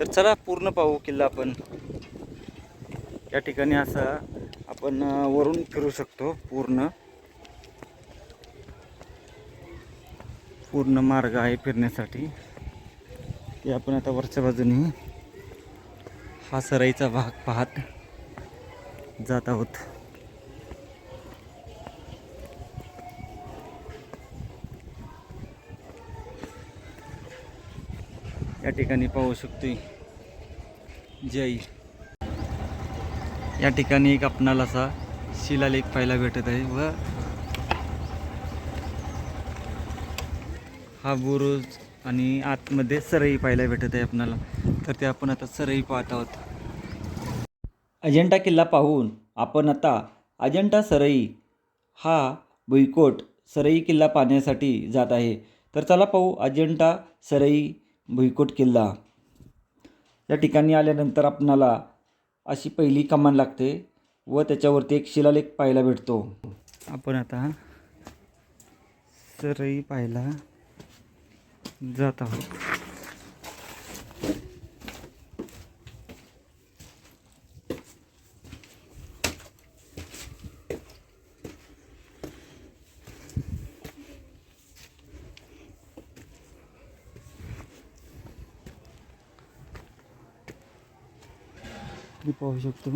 तर चला पूर्ण पाहू किल्ला आपण. या ठिकाणी असा आपण वरून फिरू शकतो पूर्ण. पूर्ण मार्ग आहे फिरण्यासाठी. ते आपण आता वरच्या बाजूने हा सराईचा भाग पाहत जात आहोत. या ठिकाणी पाहू शकतोय. जय. या ठिकाणी एक आपणाला असा शिलालेख पाहायला भेटत आहे व हा बुरुज आणि आतमध्ये सरई पाहायला भेटत आहे आपणाला. तर ते आपण आता सरई पाहत आहोत. अजंठा किल्ला पाहून आपण आता अजंठा सरई हा भुईकोट सरई किल्ला पाहण्यासाठी जात आहे. तर चला पाहू अजंठा सरई भुईकोट किल्ला. या ठिकाणी आल्यानंतर आपणाला अशी पहिली कमान लागते व त्याच्यावरती एक शिलालेख पाहायला भेटतो. आपण आता सरई पाहायला जात आहोत. मी पाहू शकतो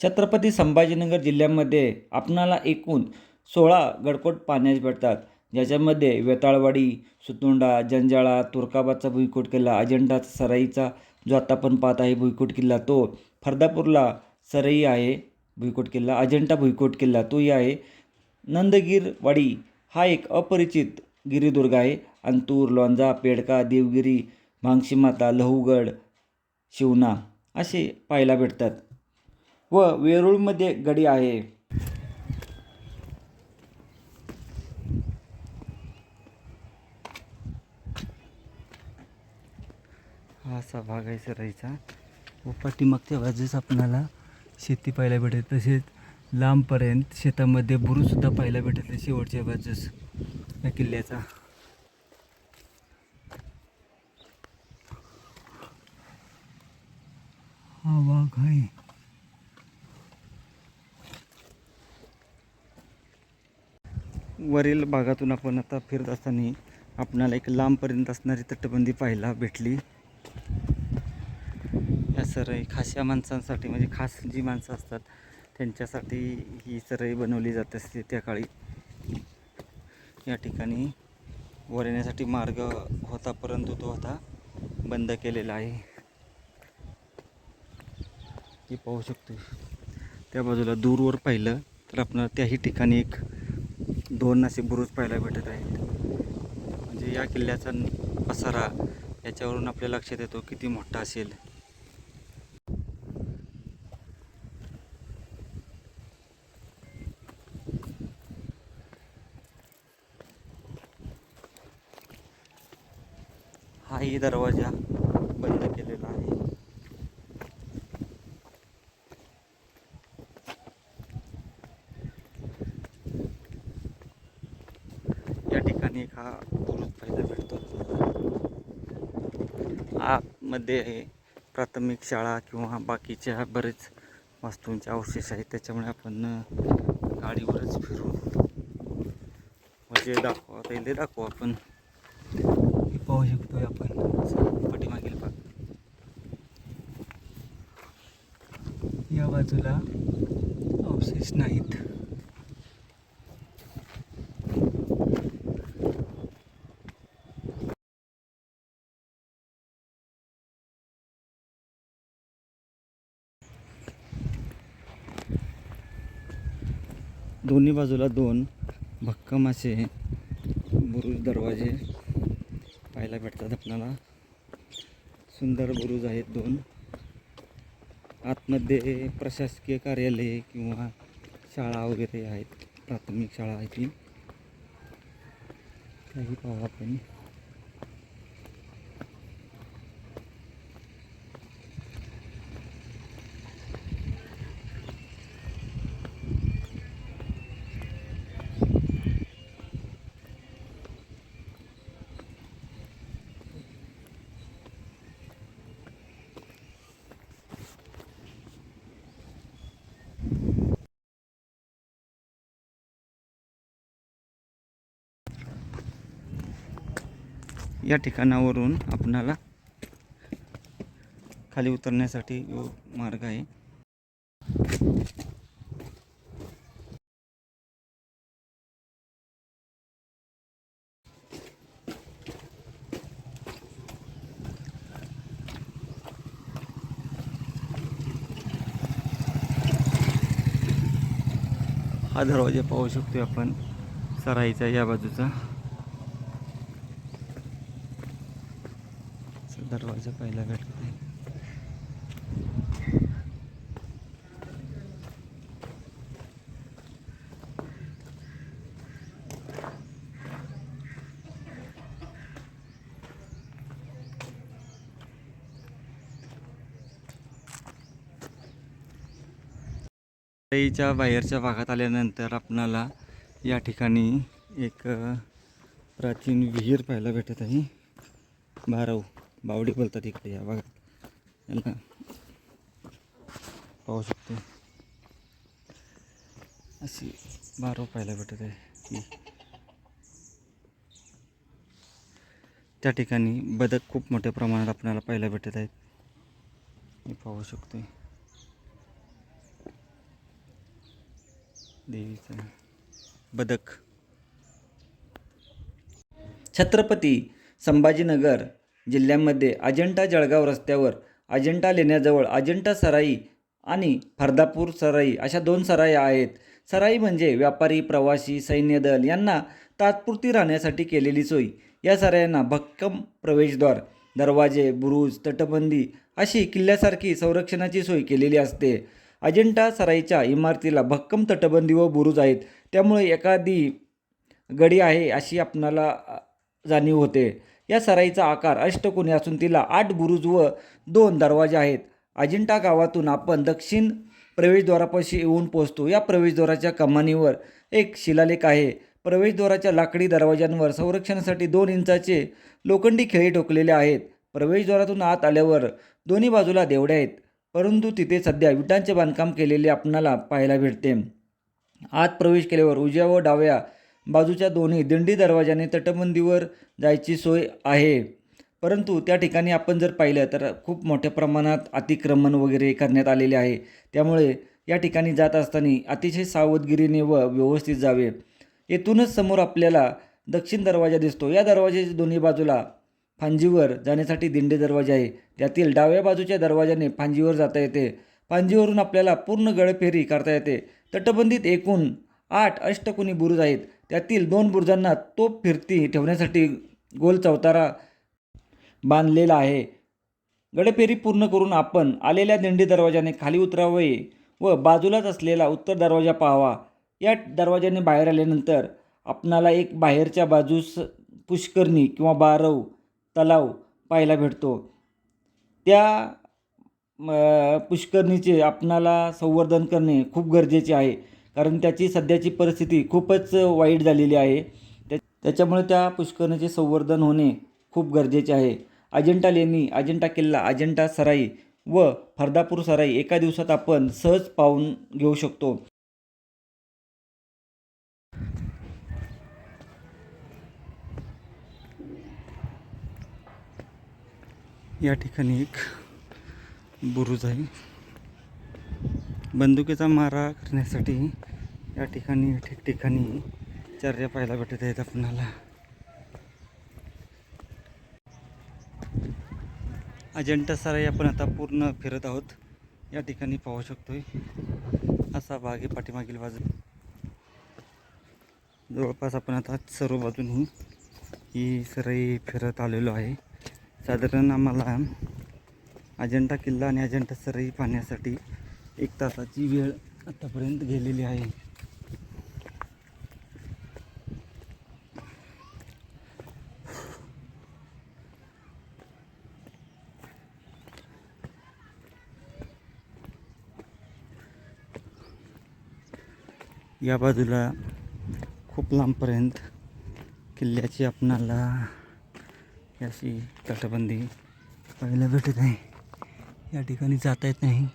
छत्रपती संभाजीनगर जिल्ह्यामध्ये आपणाला एकूण सोळा गडकोट पाण्यास भेटतात. ज्याच्यामध्ये वेताळवाडी सुतोंडा जंजाळा तुर्काबादचा भुईकोट किल्ला अजंठाचा सराईचा जो आता आपण पाहत आहे भुईकोट किल्ला तो फर्दापूरला सरई आहे. भुईकोट किल्ला अजंठा भुईकोट किल्ला तोही आहे. नंदगीरवाडी हा एक अपरिचित गिरिदुर्ग आहे. अंतूर लोंजा पेडका देवगिरी भांगशीमाता लहूगड शिवना असे पाहायला भेटतात. व वेरूळमध्ये गडी आहे. हा असा भाग आहे सराईचा व पाठीमागच्या बाजूस आपणाला शेती पाहायला भेटेल तसेच लांबपर्यंत शेतामध्ये बुरुजसुद्धा पाहायला भेटत शेवटच्या बाजूस या किल्ल्याचा. हा वाघ आहे. वरील भागातून आपण आता फिरत असताना आपणाला एक लांबपर्यंत असणारी तटबंदी पाहायला भेटली. सरई खाशा माणसांसाठी म्हणजे खास जी माणसं असतात त्यांच्यासाठी ही सरई बनवली जात असते त्या काळी. या ठिकाणी वर येण्यासाठी मार्ग होता परंतु तो आता बंद केलेला आहे. हे पाहू शकतो. त्या बाजूला दूरवर पाहिलं तर आपल्याला त्याही ठिकाणी एक दोन असे बुरुज पाहायला भेटत आहेत. म्हणजे या किल्ल्याचा पसारा याच्यावरून आपल्या लक्षात येतो किती मोठा असेल. हाही दरवाजा बंद केलेला आहे. या ठिकाणी एक हा बुरुज पाहायला भेटतो. आतमध्ये हे प्राथमिक शाळा किंवा बाकीच्या बरेच वस्तूंचे अवशेष आहेत. त्याच्यामुळे आपण गाडीवरच फिरू. म्हणजे दाखवा पहिले दाखवू आपण. पाहू शकतोय आपण. पाठीमागील भाग. या बाजूला अवशेष नाहीत. दोन्ही बाजूला दोन भक्कम असे बुरुज दरवाजे पाहायला भेटतात आपल्याला. सुंदर बुरुज आहेत दोन. आतमध्ये प्रशासकीय कार्यालय किंवा शाळा वगैरे आहेत प्राथमिक शाळा आहे ती काही पाहू आपण. या ठिकाणावरून आपणाला खाली उतरण्यासाठी यो मार्ग आहे. हा दरवाजा पाहू शकतो आपण सराईचा या बाजूचा. दरवाजा पाहायला भेटत आहे. च्या बाहेरच्या भागात आल्यानंतर आपणाला या ठिकाणी एक प्राचीन विहीर पाहायला भेटत आहे. भारव. बावडी बोलतात इकडे या भागात याला पाहू शकतो. अशी बारो पाहायला भेटत आहे त्या ठिकाणी बदक खूप मोठ्या प्रमाणात आपल्याला पाहायला भेटत आहेत. मी पाहू शकतोय. देवीचा बदक. छत्रपती संभाजीनगर जिल्ह्यामध्ये अजंठा जळगाव रस्त्यावर अजंठा लेण्याजवळ अजंठा सराई आणि फरदापूर सराई अशा दोन सराई आहेत. सराई म्हणजे व्यापारी प्रवासी सैन्यदल यांना तात्पुरती राहण्यासाठी केलेली सोय. या सरायांना भक्कम प्रवेशद्वार दरवाजे बुरुज तटबंदी अशी किल्ल्यासारखी संरक्षणाची सोय केलेली असते. अजिंठा सराईच्या इमारतीला भक्कम तटबंदी व बुरुज आहेत. त्यामुळे एखादी गडी आहे अशी आपणाला जाणीव होते. या सराईचा आकार अष्टकोनी असून तिला आठ बुरुज व दोन दरवाजे आहेत. अजिंठा गावातून आपण दक्षिण प्रवेशद्वारापाशी येऊन पोहोचतो. या प्रवेशद्वाराच्या कमानीवर एक शिलालेख आहे. प्रवेशद्वाराच्या लाकडी दरवाज्यांवर संरक्षणासाठी दोन इंचाचे लोखंडी खेळी ठोकलेले आहेत. प्रवेशद्वारातून आत आल्यावर दोन्ही बाजूला देवड्या आहेत. परंतु तिथे सध्या विटांचे बांधकाम केलेले आपणाला पाहायला भेटते. आत प्रवेश केल्यावर उजव्या व डाव्या बाजूच्या दोन्ही दिंडी दरवाजाने तटबंदीवर जायची सोय आहे. परंतु त्या ठिकाणी आपण जर पाहिलं तर खूप मोठ्या प्रमाणात अतिक्रमण वगैरे करण्यात आलेले आहे. त्यामुळे या ठिकाणी जात असताना अतिशय सावधगिरीने व व्यवस्थित जावे. येथूनच समोर आपल्याला दक्षिण दरवाजा दिसतो. या दरवाजाच्या दोन्ही बाजूला फांजीवर जाण्यासाठी दिंडे दरवाजा आहे. त्यातील डाव्या बाजूच्या दरवाजाने फांजीवर जाता येते. फांजीवरून आपल्याला पूर्ण गळफेरी करता येते. तटबंदीत एकूण आठ अष्टकोनी बुरुज आहेत. त्यातील दोन बुरुजांना तोप फिरती ठेवण्यासाठी गोल चौतारा बांधलेला आहे. गडफेरी पूर्ण करून आपण आलेल्या दिंडी दरवाजाने खाली उतरावे व बाजूलाच असलेला उत्तर दरवाजा पाहावा. या दरवाजाने बाहेर आल्यानंतर आपणाला एक बाहेरच्या बाजूस पुष्करणी किंवा बारव तलाव पाहायला भेटतो. त्या पुष्करणीचे आपणाला संवर्धन करणे खूप गरजेचे आहे. कारण त्याची सध्याची परिस्थिती खूपच वाईट झालेली आहे. त्या त्याच्यामुळे त्या पुष्करणीचे संवर्धन होणे खूप गरजेचे आहे. अजिंठा लेणी अजिंठा किल्ला अजिंठा सराई व फरदापूर सराई एका दिवसात आपण सहज पाहून घेऊ शकतो. या ठिकाणी एक बुरुज आहे. बंदुकीचा मारा करण्यासाठी या ठिकाणी ठिकठिकाणी चर्या पाहायला भेटत आहेत आपणाला. अजंठा सराई आपण आता पूर्ण फिरत आहोत. या ठिकाणी पाहू शकतोय. असा भाग आहे पाठीमागील बाजू. जवळपास आपण आता सर्व बाजूनही ही सराई फिरत आलेलो आहे. साधारण आम्हाला अजंठा किल्ला आणि अजंठा सराई पाहण्यासाठी एक तासाची वेळ आत्तापर्यंत गेलेली आहे. या बाजूला खूप लांबपर्यंत किल्ल्याची आपणाला अशी तटबंदी पाहायला भेटत नाही या ठिकाणी जाता येत नाही.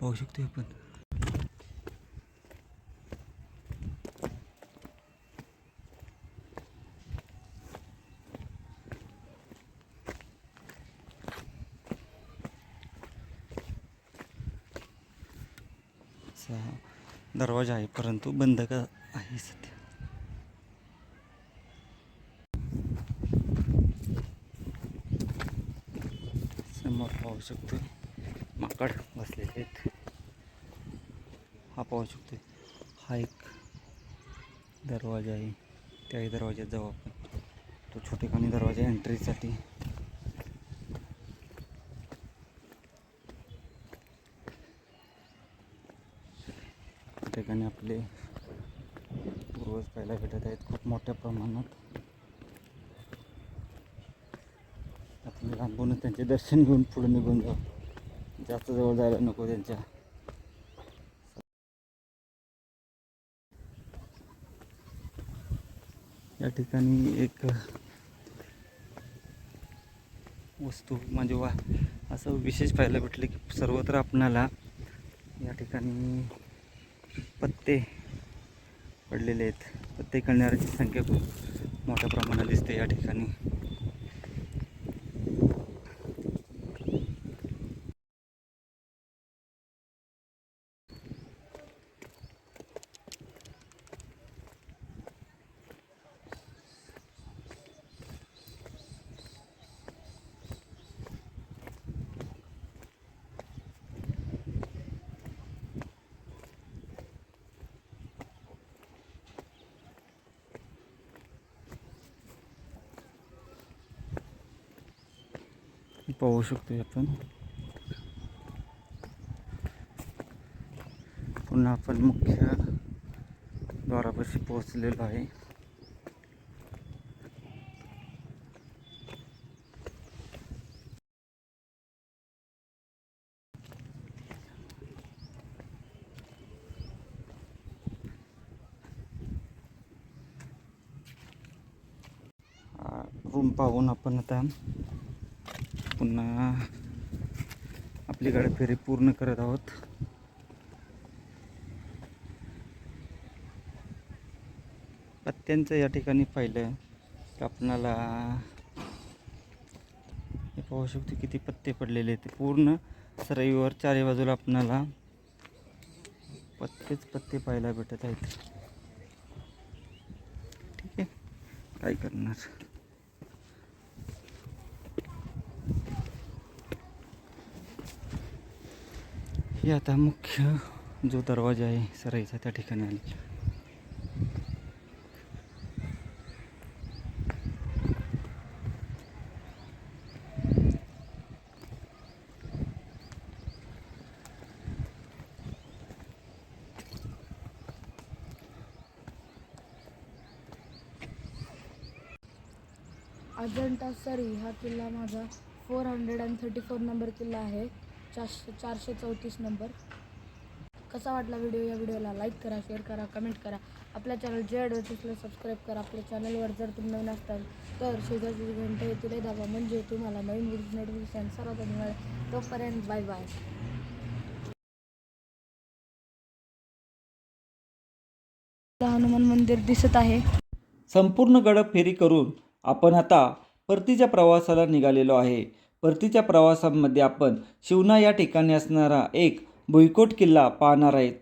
पाहू शकतो आपण असा दरवाजा आहे परंतु बंद का आहे सध्या? समोर पाहू शकतो माकड बसलेले आहेत. हा पाहू शकतो हा एक दरवाजा आहे. त्याही दरवाज्यात जाऊ आपण तो छोटेखानी दरवाजा एंट्रीसाठी त्या ठिकाणी आपले पूर्वज पाहायला भेटत आहेत खूप मोठ्या प्रमाणात. आपण लांबूनच त्यांचे दर्शन घेऊन पुढे निघून जाऊ. जास्त जवळ जायला नको त्यांच्या. या ठिकाणी एक वस्तू म्हणजे वा असं विशेष पाहायला भेटलं की सर्वत्र आपणाला या ठिकाणी पत्ते पडलेले आहेत. पत्ते करणाऱ्याची संख्या खूप मोठ्या प्रमाणात दिसते या ठिकाणी. पाहू शकतो आपण. पुन्हा आपण मुख्य द्वारापाशी पोहोचलेलो आहे. रूम पाहून आपण आता पुन्हा आपली गाडी फेरी पूर्ण करत आहोत. पत्त्यांचं या ठिकाणी पाहिलं की आपणाला हे पाहू शकतो किती पत्ते पडलेले आहेत. पूर्ण सरईवर चारी बाजूला आपणाला पत्तेच पत्ते पाहायला भेटत आहेत. ठीक आहे? काय करणार? हे आता मुख्य जो दरवाजा आहे सराईचा त्या ठिकाणी आले. अजंटा सरी हा किल्ला माझा four hundred and thirty four number किल्ला आहे. चारशे चारशे चौतीस नंबर. कसा वाटला व्हिडिओ या व्हिडिओला लाईक करा शेअर करा कमेंट करा. आपल्या चॅनल जे ॲडव्हर्टिसला सबस्क्राईब करा. आपल्या चॅनलवर जर तुम्ही नवीन असताल तर शेजारची घंटे येतील दाबा. म्हणजे तुम्हाला नवीन व्हिडिओ नोटिफिकेशन सर्वात आधी मिळेल. तोपर्यंत बाय बाय हनुमान मंदिर दिसत आहे. संपूर्ण गडप फेरी करून आपण आता परतीच्या प्रवासाला निघालेलो आहे. परतीच्या प्रवासामध्ये आपण शिवना या ठिकाणी असणारा एक भुईकोट किल्ला पाहणार आहेत.